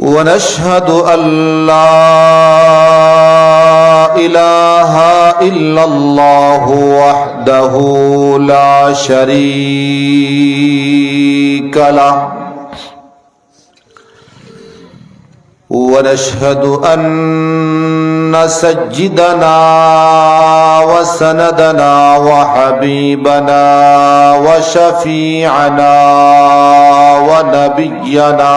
ونشهد أن لا إله إلا الله وحده لا شريك له. ونشهد أن سجدنا وسندنا وحبيبنا وشفيعنا ونبينا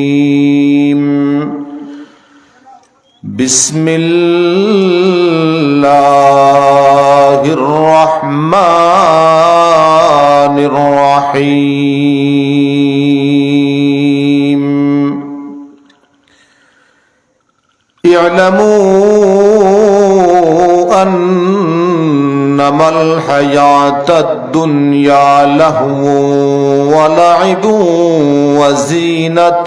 بسم الله الرحمن الرحيم. اعلموا أنما الحياة الدنيا لهو ولعب وزينة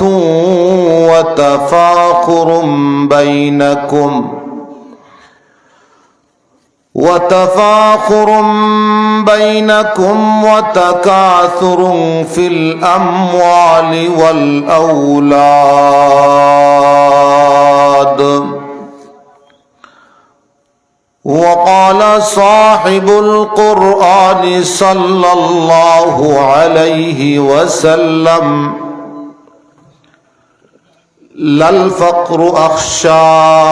وتفاخر بينكم وتفاخر بينكم وتكاثر في الأموال والأولاد وقال صاحب القرآن صلى الله عليه وسلم لا الفقر أخشى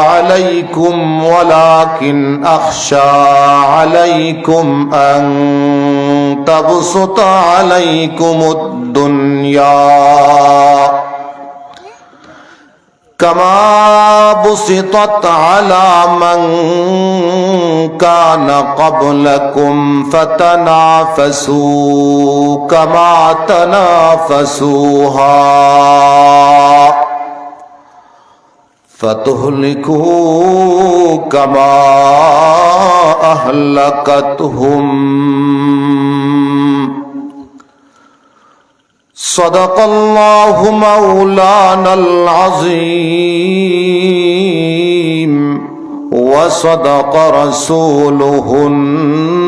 عليكم ولكن أخشى عليكم أن تبسط عليكم الدنيا. كما بسطت على من كان قبلكم فتنافسوا كما تنافسوها. فتهلكوا كما أهلكتهم صدق الله مولانا العظيم وصدق رسوله النبي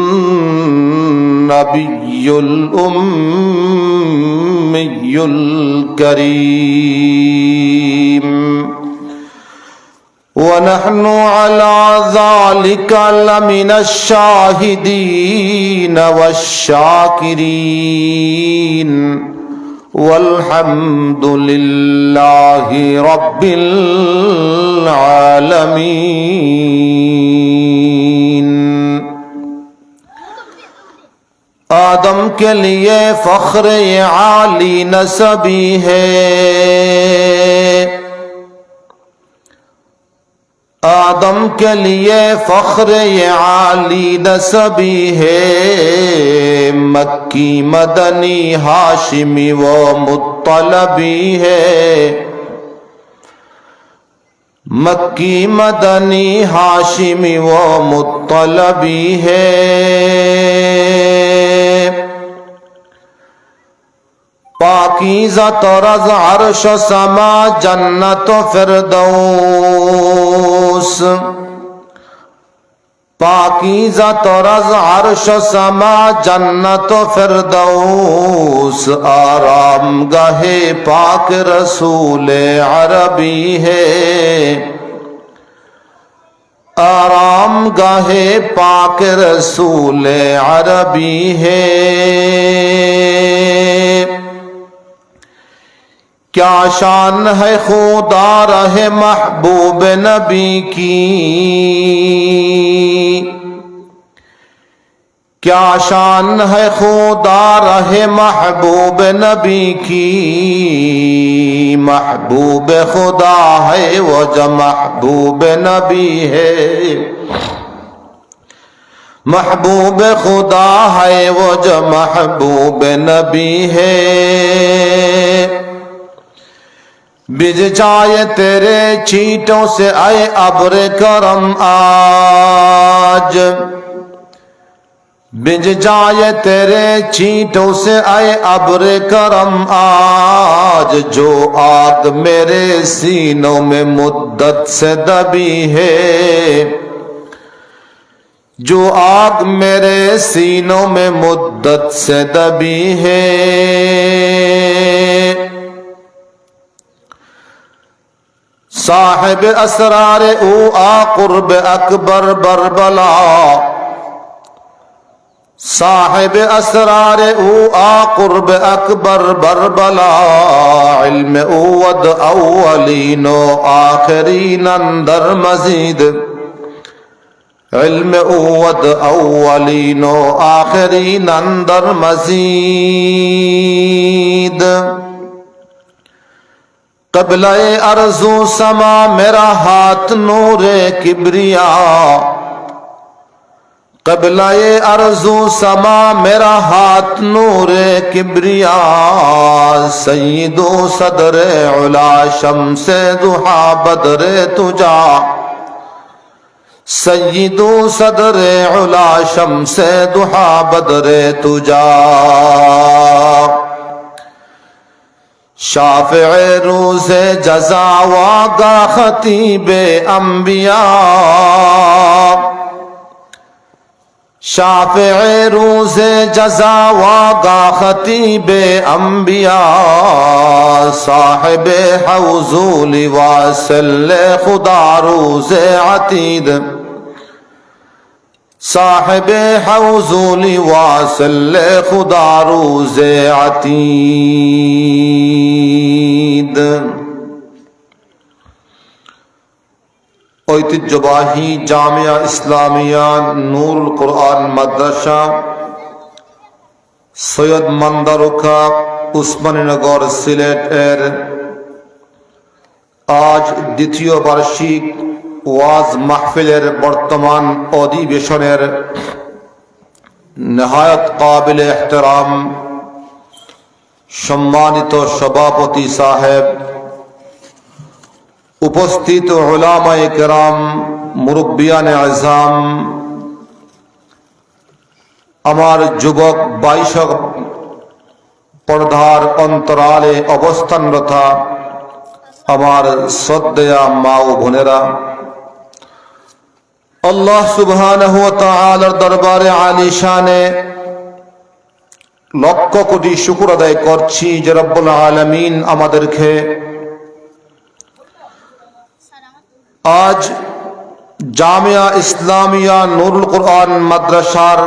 الأمي الكريم ونحن على ذلك لمن الشاهدين والشاكرين والحمد لله رب العالمين. آدم کے لیے فخر عالی نسبی ہے آدم کے لیے فخر یہ عالی نسبی ہے۔ مکی مدنی ہاشمی و مطلبی ہے۔ مکی مدنی ہاشمی و مطلبی ہے۔ پاکیزہ طرز عرش و سما جنت و فردوس. پاکیزہ طرز عرش و سما جنت و فردوس. آرام گاہ پاک رسول عربی ہے. آرام گاہ پاک رسول عربی ہے. کیا شان ہے خدا رہے محبوب نبی کی؟ کیا شان ہے خدا رہے محبوب نبی کی؟ محبوب خدا ہے وہ جو محبوب نبی ہے۔ محبوب خدا ہے وہ جو محبوب نبی ہے۔ بج جائے تیرے چیٹوں سے آئے ابر کرم آج۔ بج جائے تیرے چیٹوں سے آئے ابر کرم آج۔ جو آگ میرے سینوں میں مدت سے دبی ہے، جو آگ میرے سینوں میں مدت سے دبی ہے۔ صاحب أسرار أو آ قرب أكبر بربلا. صاحب أسرار أو آ قرب أكبر بربلا. علم أود اولین و أندر مزيد. علم أود اولین و أندر مزيد. قبلہ ارزو سما، میرا ہاتھ نور کبریا۔ قبلہ ارزو سما، میرا ہاتھ نور کبریا۔ سیدو صدر علا سے دہا بدر تجا۔ سیدو صدر علا شمس دہا بدر تجا۔ شافع روز جزا واگا خطیب انبیاء شافع روز جزا واگا خطیب انبیاء صاحب حوزول واصل خدا روز عتید صاحب حوزول واصل خدا روز عتید ঐতিহ্যবাহী জামিয়া ইসলামিয়া নূর কোরআন মাদ্রাসা, সৈয়দ মান্দারুখা উসমানীনগর সিলেটের আজ দ্বিতীয় বার্ষিক ওয়াজ মাহফিলের বর্তমান অধিবেশনের নেহায়ত কাবিল এহতরাম সম্মানিত সভাপতি সাহেব, উপস্থিত ওলামায়ে কেরাম, মুরব্বিয়ান আজম, আমার যুবক বাইশক পর্দার অন্তরালে অবস্থানরতা আমার শ্রদ্ধেয়া মা ও বোনেরা আল্লাহ সুবহানাহু ওয়া তাআলার দরবারে আলিশানে লক্ষ কোটি শুকুর আদায় করছি যে রব্বুল আলামিন আমাদেরকে আজ জামিয়া ইসলামিয়া নুরুল কোরআন মাদ্রাসার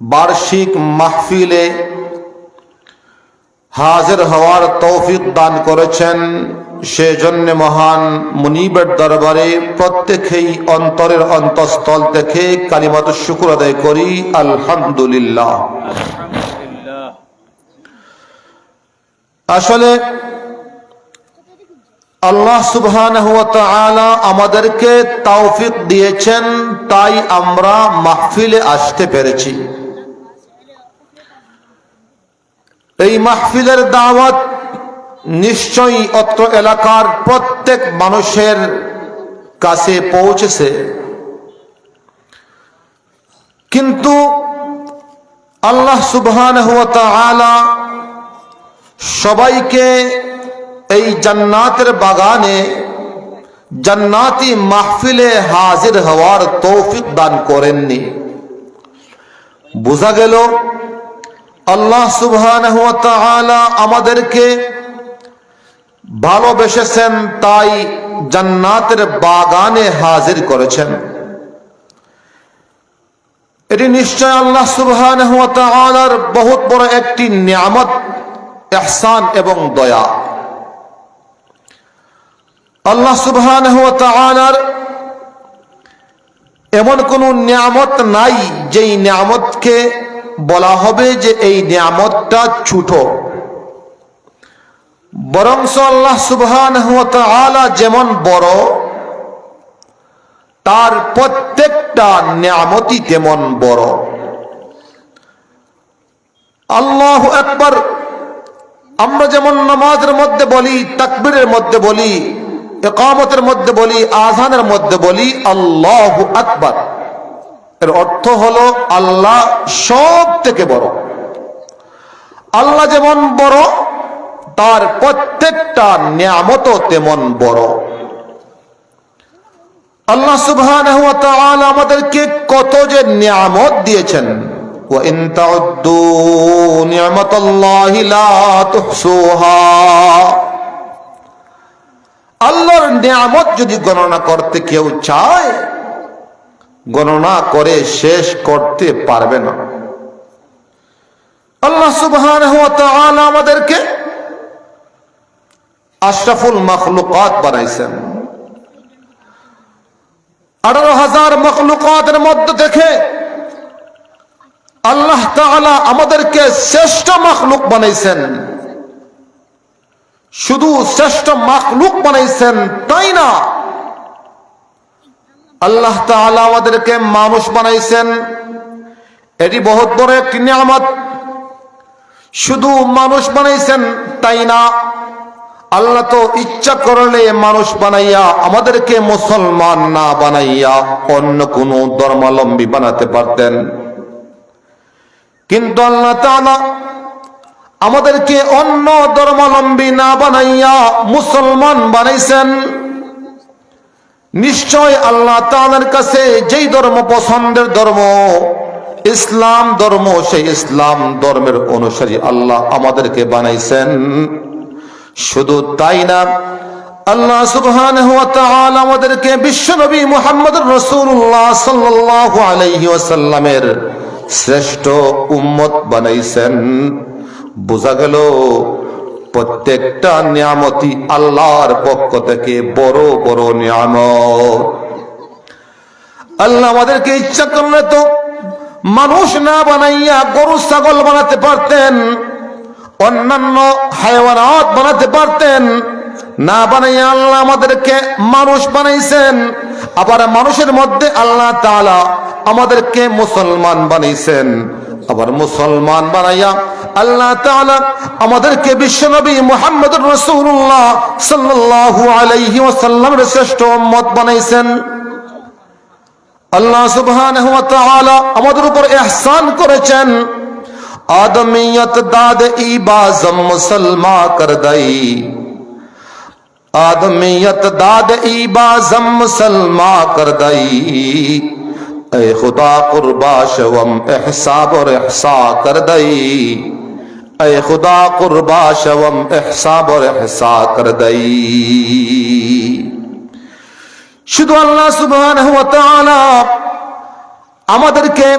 বার্ষিক মাহফিলে হাজির হওয়ার তৌফিক দান করেছেন। সেজন্য মহান মুনিবের দরবারে প্রত্যেকেই অন্তরের অন্তঃস্থল থেকে কালিমাত শুকুর আদায় করি, আলহামদুলিল্লাহ। আসলে আল্লাহ সুবহান আমাদেরকে তৌফিক দিয়েছেন, তাই আমরা মাহফিলে আসতে পেরেছি। এই মাহফিলের দাওয়াত নিশ্চয়ই অত্র এলাকার প্রত্যেক মানুষের কাছে পৌঁছেছে। কিন্তু আল্লাহ তাআলা সবাইকে এই জান্নাতের বাগানে জান্নাতি মাহফিলে হাজির হওয়ার তৌফিক দান করেননি। বোঝা গেল, আল্লাহ তাআলা আমাদেরকে ভালোবেসেছেন তাই জান্নাতের বাগানে হাজির করেছেন। এটি নিশ্চয় আল্লাহ তাআলার বহুত বড় একটি নিয়ামত এহসান এবং দয়া। আল্লাহ তাআলার এমন কোন নিয়ামত নাই, যেই নিয়ামতকে বলা হবে যে এই নিয়ামতটা ছোট। বরং আল্লাহ সুবহান যেমন বড়, তার প্রত্যেকটা নিয়ামতই তেমন বড়। আল্লাহ একবার আমরা যেমন নামাজের মধ্যে বলি, তাকবীরের মধ্যে বলি একামতের মধ্যে বলি, আজানের মধ্যে বলি, আল্লাহ আকবার। এর অর্থ হলো আল্লাহ সব থেকে বড়। আল্লাহ যেমন বড় তার প্রত্যেকটা নিয়ামতও তেমন বড়। আল্লাহ তাআলা আমাদেরকে কত যে নিয়ামত দিয়েছেন। আল্লাহর নিয়ামত যদি গণনা করতে কেউ চায়, গণনা করে শেষ করতে পারবে না। আল্লাহ তাআলা আমাদেরকে আশরাফুল মাখলুকাত বানাইছেন। আঠারো হাজার মখলুকাতের মধ্য থেকে আল্লাহ তাআলা আমাদেরকে শ্রেষ্ঠ মখলুক বানাইছেন। শুধু শ্রেষ্ঠ মখলুক বানাইছেন তাই না? আল্লাহ তাআলা আমাদেরকে মানুষ বানাইছেন। এটি বহুত বড় একটি নিয়ামত। শুধু মানুষ বানাইছেন তাই না? আল্লাহ তো ইচ্ছা করলে মানুষ বানাইয়া, আমাদেরকে মুসলমান না বানাইয়া অন্য কোন ধর্মাবলম্বী বানাতে পারতেন। কিন্তু আল্লাহ তাআলা আমাদেরকে অন্য ধর্মাবলম্বী না বানাইয়া মুসলমান বানাইছেন। নিশ্চয় আল্লাহ তাআলার কাছে যেই ধর্ম পছন্দের ধর্ম, ইসলাম ধর্ম, সেই ইসলাম ধর্মের অনুসারী আল্লাহ আমাদেরকে বানাইছেন। শুধু তাই না, আল্লাহ সুবহান আমাদেরকে বিশ্বনবী মুহাম্মদ আলাইহি ওয়াসাল্লামের শ্রেষ্ঠ উম্মত বানাইছেন। বোঝা গেল, প্রত্যেকটা নিয়ামতি আল্লাহর পক্ষ থেকে বড় বড় নিয়ামত। আল্লাহ আমাদেরকে ইচ্ছা করলে তো মানুষ না বানাইয়া গরু, ছাগল বানাতে পারতেন। অন্যান্য হায়ওয়ানাত বানাতে পারতেন। না বানাইয়া আল্লাহ আমাদেরকে মানুষ বানাইছেন, আবার মানুষের মধ্যে আল্লাহ তাআলা আমাদেরকে মুসলমান বানাইছেন। আবার মুসলমান বানাইয়া আল্লাহ তাআলা আমাদেরকে বিশ্বনবী মোহাম্মদ রাসূলুল্লাহ সাল্লাল্লাহু আলাইহি ওয়াসাল্লামের শ্রেষ্ঠ উম্মত বানাইছেন। আল্লাহ সুবহান আমাদের উপর এহসান করেছেন। آدمیت داد ای بازم مسلمہ کر دئی آدمیت داد ای بازم مسلمہ کر دئی اے خدا قربا شوم احساب اور احسا کر دئی اے خدا قربا شوم احساب اور احسا کر دئی شدو اللہ سبحانہ وتعالی امدر کے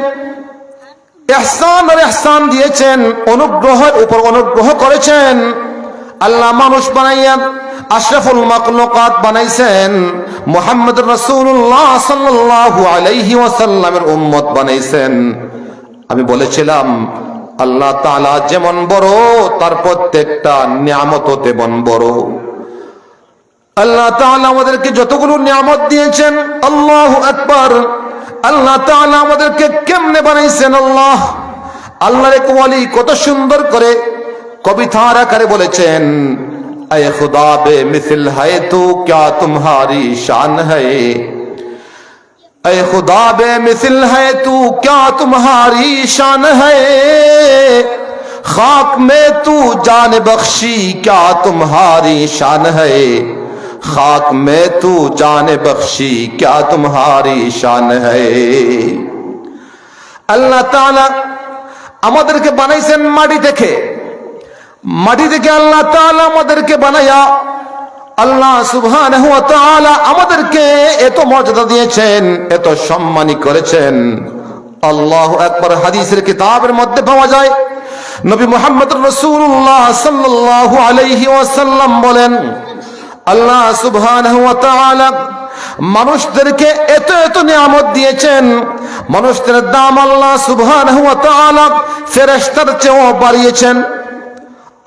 এহসান আর এহসান দিয়েছেন, অনুগ্রহের উপর অনুগ্রহ করেছেন। আল্লাহ মানুষ বানাইয়া আশরাফুল মাকলুকাত বানাইছেন মুহাম্মদ রাসূলুল্লাহ সাল্লাল্লাহু আলাইহি ওয়াসাল্লামের উম্মত বানাইছেন। আমি বলেছিলাম, আল্লাহ তাআলা যেমন বড়, তার প্রত্যেকটা নিয়ামত তেমন বড়। আল্লাহ তাআলা আমাদেরকে যতগুলো নিয়ামত দিয়েছেন, আল্লাহু আকবার। اللہ تعالی مدر کے کم আল্লাহ তাআলা আমাদেরকে اللہ বানাইছেন আল্লাহ? আল্লাহর এক ওয়ালি কত সুন্দর تھارا کرے بولے چین اے خدا بے مثل ہے تو کیا تمہاری شان ہے اے خدا بے مثل ہے تو کیا تمہاری شان ہے خاک میں تو جان بخشی کیا تمہاری شان ہے खाक में तू जान बख्शी क्या तुम्हारी शान है আল্লাহ তাআলা আমাদেরকে বানাইছেন মাটি থেকে মাটি থেকে আল্লাহ তাআলা আমাদেরকে বানায়া আল্লাহ সুবহানাহু ওয়া তাআলা আমাদেরকে এত মর্যাদা দিয়েছেন এত সম্মানী করেছেন আল্লাহ একবার হাদিসের কিতাবের মধ্যে পাওয়া যায় নবী মুহাম্মদ রাসূলুল্লাহ সাল্লাল্লাহু আলাইহি ওয়াসাল্লাম বলেন আল্লাহ তাআলা মানুষদেরকে এত এত নিয়ামত দিয়েছেন। মানুষদের দাম আল্লাহ তাআলা ফেরেশতার চেয়েও বাড়িয়েছেন।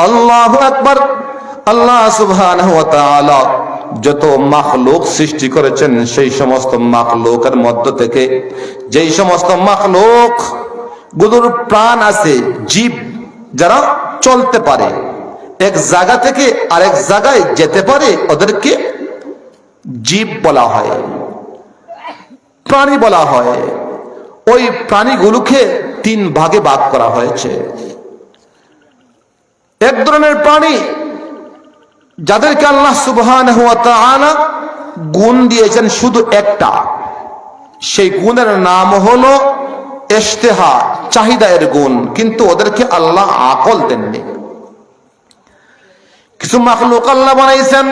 আল্লাহু আকবার, আল্লাহ সুবহানাহু ওয়া তাআলা যত মাখলুক সৃষ্টি করেছেন, সেই সমস্ত মাখলুকের মধ্য থেকে যেই সমস্ত মাখলুকগুলোর প্রাণ আছে, জীব যারা চলতে পারে এক জায়গা থেকে আরেক জায়গায় যেতে পারে, ওদেরকে জীব বলা হয়, প্রাণী বলা হয়। ওই প্রাণীগুলোকে তিন ভাগে ভাগ করা হয়েছে। এক ধরনের প্রাণী যাদেরকে আল্লাহ সুবহান গুণ দিয়েছেন শুধু একটা। সেই গুণের নাম হলো ইশতেহা, চাহিদায়ের গুণ। কিন্তু ওদেরকে আল্লাহ আকল দেননি। কিছু মাখলুক আল্লাহ বানাইছেন।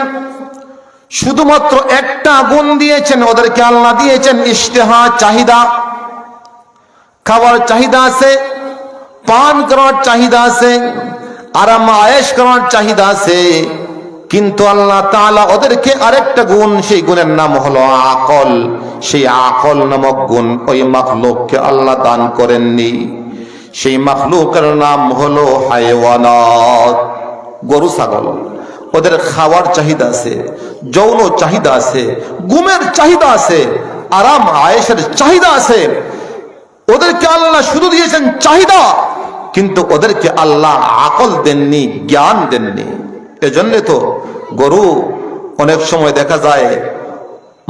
শুধুমাত্র একটা গুণ দিয়েছেন, ওদেরকে আল্লাহ দিয়েছেন ইশতেহা, চাহিদা। খাবার চাহিদা আছে, পান করার চাহিদা আছে আরাম আয়েস করার চাহিদা আছে। কিন্তু আল্লাহ তাআলা ওদেরকে আরেকটা গুণ, সেই গুণের নাম হলো আকল। সেই আকল নামক গুণ ওই মাখলুককে আল্লাহ দান করেননি। সেই মাখলুকের নাম হলো হায়ওয়ানাত গরু, ছাগল। ওদের খাওয়ার চাহিদা আছে, যৌন চাহিদা আছে গুমের চাহিদা আছে, আরাম আয়েসের চাহিদা আছে। ওদেরকে আল্লাহ শুধু দিয়েছেন চাহিদা, কিন্তু ওদেরকে আল্লাহ আকল দেননি, জ্ঞান দেননি। এজন্য তো গরু অনেক সময় দেখা যায়,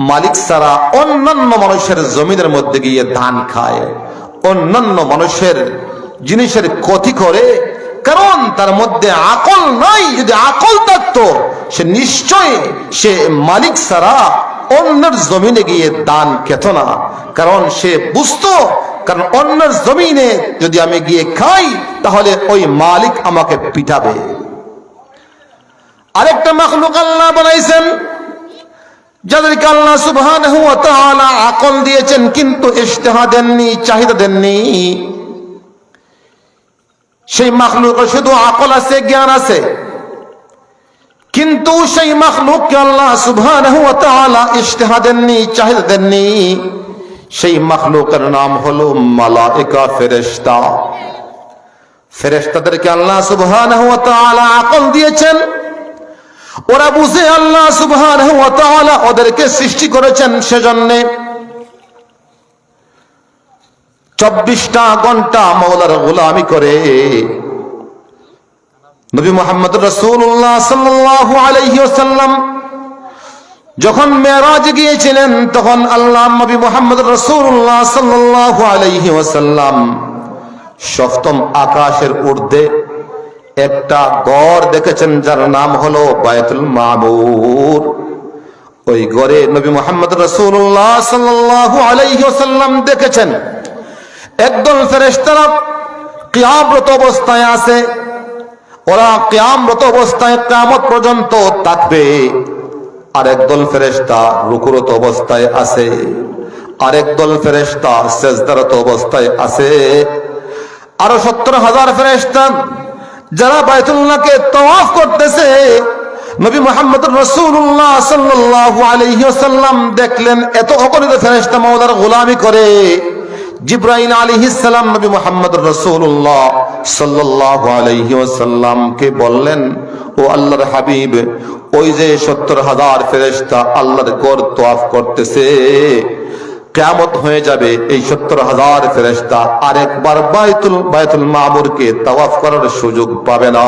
মালিক ছাড়া অন্যান্য মানুষের জমিনের মধ্যে গিয়ে ধান খায়, অন্যান্য মানুষের জিনিসের ক্ষতি করে কারণ তার মধ্যে আকল নাই, যদি আকল থাকতো, সে নিশ্চয় সে মালিক ছাড়া অন্যের জমিনে গিয়ে দান খেত না। কারণ সে বুঝতো কারণ অন্যের জমিনে যদি আমি গিয়ে খাই, তাহলে ওই মালিক আমাকে পিটাবে। আরেকটা মাখলুক আল্লাহ বানাইছেন, যাদেরকে আল্লাহ সুবহানাহু ওয়া আকল দিয়েছেন, কিন্তু ইশতেহা দেননি, চাহিদা দেননি। সেই মাখলুক শুধু আকল আছে, জ্ঞান আছে। কিন্তু সেই মাখলুককে আল্লাহ সুবহানাহু ওয়া তাআলা ইশতেহা দেননি, চাহিদা দেননি। সেই মাখলুকের নাম হলো মালাইকা, ফেরেশতা। ফেরেশতাদেরকে আল্লাহ সুবহানাহু ওয়া তাআলা আকল দিয়েছেন। ওরা বুঝে আল্লাহ সুবহানাহু ওয়া তাআলা ওদেরকে সৃষ্টি করেছেন সেজন্য। চব্বিশটা ঘণ্টা মৌলার গোলামি করে। নবী মোহাম্মদ রসুল্লাহ ওয়াসাল্লাম যখন মেরাজ গিয়েছিলেন, তখন আল্লাহ নবী মোহাম্মদ রসুল্লাহ সাল্লাল্লাহু আলাইহি ওয়াসাল্লাম সপ্তম আকাশের ঊর্ধ্বে একটা গড় দেখেছেন, যার নাম হলো বায়তুল মামুর। ওই গড়ে নবী মোহাম্মদ রসুল্লাহ সাল্লাল্লাহু আলাইহি ওয়াসাল্লাম দেখেছেন। একদল ফেরেশতারা কিয়ামরত অবস্থায় আছে। ওরা কিয়ামরত অবস্থায় কিয়ামত পর্যন্ত থাকবে। আর একদল ফেরেশতা রুকুরত অবস্থায় আছে। আরেক দল ফেরেশতা সেজদারত অবস্থায় আছে। আরও সত্তর হাজার ফেরেশতা যারা বাইতুল্লাহকে তওয়াফ করতেছে, নবী মোহাম্মদ রসুল্লাহ সাল্লাল্লাহু আলাইহি দেখলেন, এত অগণিত ফেরেশতা মাওলার গোলামি করে। জিব্রাইল আলাইহিস সালাম নবী মুহাম্মদ রাসূলুল্লাহ সাল্লাল্লাহু আলাইহি ওয়াসাল্লামকে বললেন, ও আল্লাহর হাবিব, ওই যে 70 হাজার ফেরেশতা আল্লাহর গড় তওয়াফ করতেছে, কিয়ামত হয়ে যাবে এই 70 হাজার ফেরেশতা আরেকবার বাইতুল বাইতুল মামুরকে তাওয়াফ করার সুযোগ পাবে না।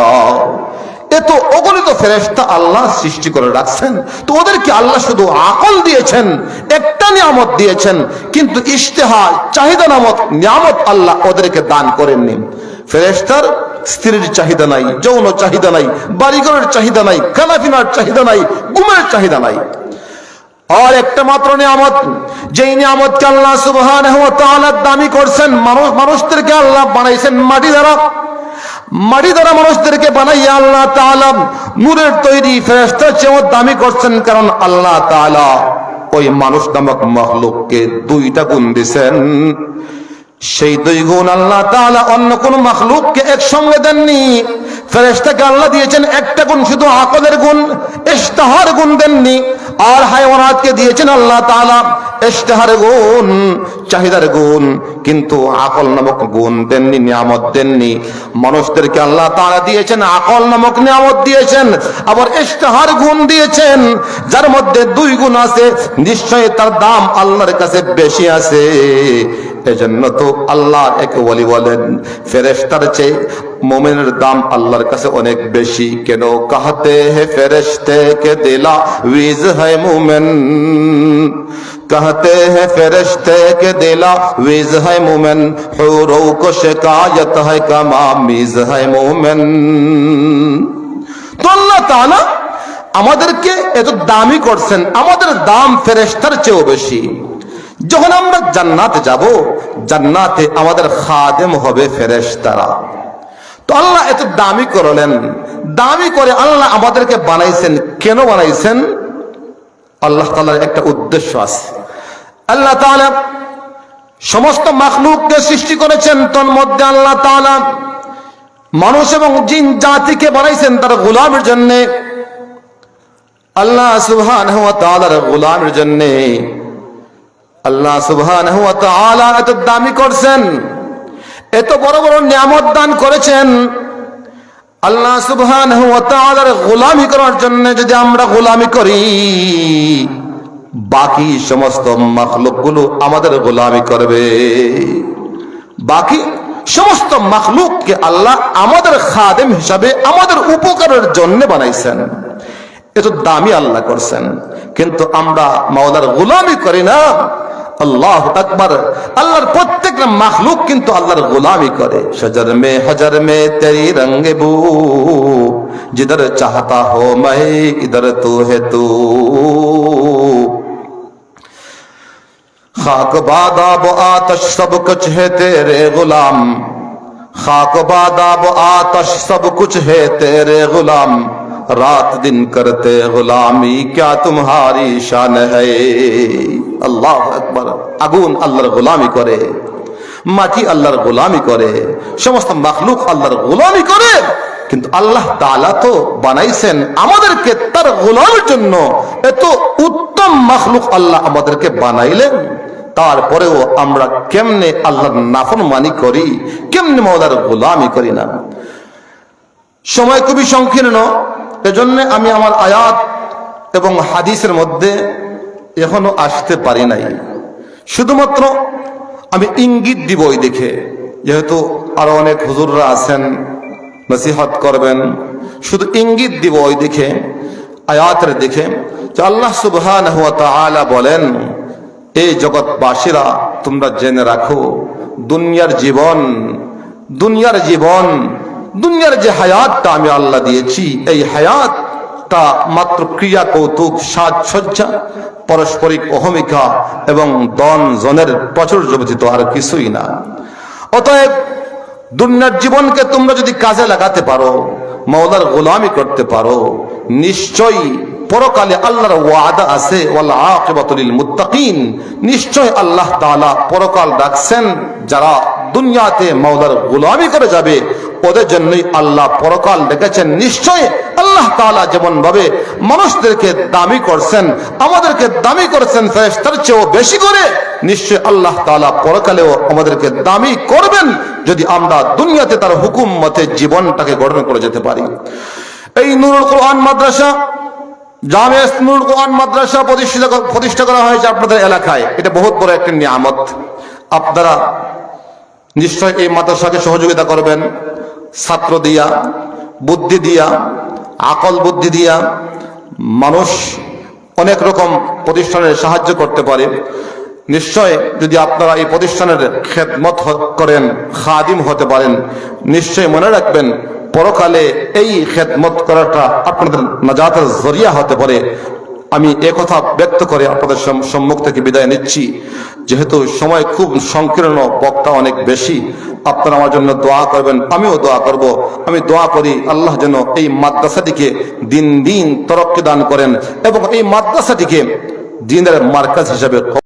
এত অগণিত ফেরেস্তা আল্লাহ সৃষ্টি করে রাখছেন। তো ওদেরকে আল্লাহ শুধু আকল দিয়েছেন, একটা নিয়ামত দিয়েছেন, কিন্তু ইশতেহা, চাহিদা নামক নিয়ামত আল্লাহ ওদেরকে দান করেননি। ফেরেস্তার স্ত্রীর চাহিদা নাই, যৌন চাহিদা নাই, বাড়িঘরের চাহিদা নাই খানাফিনার চাহিদা নাই গুমের চাহিদা নাই। আর একটা মাত্র নিয়ামত, যেই নিয়ামতকে আল্লাহ তাআলা দামি করছেন, মানুষ, মানুষদেরকে আল্লাহ বানাইছেন মাটি দ্বারা। মাটি দ্বারা মানুষদেরকে বানাইয়া আল্লাহ তাআলা নূরের তৈরি ফেরেশতার চেয়েও দামি করছেন, কারণ আল্লাহ তাআলা ওই মানুষ নামক মখলুককে দুইটা গুণ দিছেন। সেই দুই গুণ আল্লাহ তাআলা অন্য কোন মখলুককে একসঙ্গে দেননি। ফেরেশতাকে আল্লাহ দিয়েছেন একটা গুণ, শুধু আকলের গুণ, ইশতেহার গুণ দেননি। আর হায়ওয়ানাতকে দিয়েছেন আল্লাহ তাআলা ইশতেহার গুণ, চাহিদার গুণ, কিন্তু আকল নামক গুণ দেননি, নিয়ামত দেননি। মানুষদেরকে আল্লাহ তাআলা দিয়েছেন, আকল নামক নিয়ামত দিয়েছেন, আবার ইশতেহার গুণ দিয়েছেন। যার মধ্যে দুই গুণ আছে, নিশ্চয়ই তার দাম আল্লাহর কাছে বেশি আছে। এজন্য তো আল্লাহ এক বলি বলেন, ফেরেশতার চেয়ে মোমেনের দাম আল্লাহর কাছে অনেক বেশি কেন কাহতে হে ফেরেশতে কে দিলা উইজ है मोमेन कहते हैं फरिश्ते के दिला विज है मोमेन हुरों को शिकायत है कमा मीज है मोमेन তো আল্লাহ তাআলা আমাদেরকে এত দামি করছেন আমাদের দাম ফেরেশতার চেয়েও বেশি যখন আমরা জান্নাতে যাব জান্নাতে আমাদের খাদেম হবে ফেরেশতারা তো আল্লাহ এত দামি করলেন। দামি করে আল্লাহ আমাদেরকে বানাইছেন। কেন বানাইছেন? আল্লাহ তাআলার একটা উদ্দেশ্য আছে। আল্লাহ তাআলা সমস্ত মাখলুককে সৃষ্টি করেছেন। তোর মধ্যে আল্লাহ তাআলা মানুষ এবং জিন জাতিকে বানাইছেন তার গোলামের জন্যে। আল্লাহ তাআলার গোলামের জন্যে। আল্লাহ তাআলা এত দামি করছেন। এত বড় বড় নিয়ামত দান করেছেন, আল্লাহ তাআলার গোলামি করার জন্য যদি আমরা গোলামি করি, বাকি সমস্ত মাখলুকগুলো আমাদের গোলামি করবে। বাকি সমস্ত মাখলুককে আল্লাহ আমাদের খাদেম হিসাবে আমাদের উপকারের জন্য বানাইছেন। এত দামি আল্লাহ করছেন, কিন্তু আমরা মাওলার গোলামি করি না। اللہ اکبر اللہ مخلوق کنتو اللہ غلامی کرے شجر میں حجر میں تیری رنگ بو جدر چاہتا ہو میں ادھر تو ہے تو خاک باد آب آتش سب کچھ ہے تیرے غلام خاک باد آب آتش سب کچھ ہے تیرے غلام رات دن کرتے غلامی کیا تمہاری شان ہے আল্লাহ আকবার। আগুন আল্লাহর গোলামি করে, মাটি আল্লাহর গোলামি করে, সমস্ত মাখলুক আল্লাহর গোলামি করে। কিন্তু আল্লাহ তাআলা তো বানাইছেন আমাদেরকে তার গোলামের জন্য। এত উত্তম মাখলুক আল্লাহ আমাদেরকে বানাইলেন। তারপরেও আমরা কেমনে আল্লাহর নাফরমানি করি, কেমনে মৌলার গোলামি করি না? সময় খুবই সংকীর্ণ। এজন্য আমি আমার আয়াত এবং হাদিসের মধ্যে এখনও আসতে পারি নাই। শুধুমাত্র আমি ইঙ্গিত দিব ওই দেখে যেহেতু আরও অনেক হুজুররা আছেন, নসিহত করবেন। শুধু ইঙ্গিত দিব ওই দেখে আয়াতের দেখে যে আল্লাহ তাআলা বলেন এই জগৎবাসীরা, তোমরা জেনে রাখো, দুনিয়ার জীবন দুনিয়ার জীবন, দুনিয়ার যে হায়াতটা আমি আল্লাহ দিয়েছি, এই হায়াতটা মাত্র ক্রিয়া কৌতুক, সাজসজ্জা, পারস্পরিক অহমিকা এবং দন জনের প্রাচুর্য ব্যতীত আর কিছুই না। অতএব দুনিয়ার জীবনকে তোমরা যদি কাজে লাগাতে পারো মৌলার গোলামি করতে পারো, নিশ্চয়ই পরকালে আল্লাহর ওয়াদা আছে মুত্তাকিন, নিশ্চয় আল্লাহ তাআলা পরকাল ডাকছেন যারা দুনিয়াতে মাওলার গোলামি করে যাবে ওদের জন্যই আল্লাহ পরকাল ডেকেছেন। নিশ্চয় আল্লাহ তাআলা যেমন ভাবে মানুষদেরকে দামি করছেন, আমাদেরকে দামি করেছেন, ফেরেশতার চেয়েও বেশি করে নিশ্চয় আল্লাহ তাআলা পরকালেও আমাদেরকে দামি করবেন যদি আমরা দুনিয়াতে তার হুকুম মতে জীবনটাকে গঠন করে যেতে পারি। এই নুরুল কোরআন মাদ্রাসা জামিয়া নুরুল কোরআন মাদ্রাসা প্রতিষ্ঠিত প্রতিষ্ঠা করা হয়েছে আপনাদের এলাকায়। এটা বহুত বড় একটা নিয়ামত। আপনারা নিশ্চয় এই মাদ্রাসাকে সহযোগিতা করবেন। ছাত্র দিয়া, বুদ্ধি দিয়া, আকল বুদ্ধি দিয়া মানুষ অনেক রকম প্রতিষ্ঠানের সাহায্য করতে পারে। নিশ্চয় যদি আপনারা এই প্রতিষ্ঠানের খেদমত করেন, খাদিম হতে পারেন, নিশ্চয় মনে রাখবেন, পরকালে এই খেদমত করাটা আপনাদের নাজাতের জরিয়া হতে পারে। আমি একথা ব্যক্ত করে আপনাদের সম্মুখ থেকে বিদায় নিচ্ছি। যেহেতু সময় খুব সংকীর্ণ, বক্তা অনেক বেশি, আপনারা আমার জন্য দোয়া করবেন, আমিও দোয়া করব। আমি দোয়া করি, আল্লাহ যেন এই মাদ্রাসাটিকে দিন দিন তরক্কি দান করেন এবং এই মাদ্রাসাটিকে দিনের মার্কাজ হিসাবে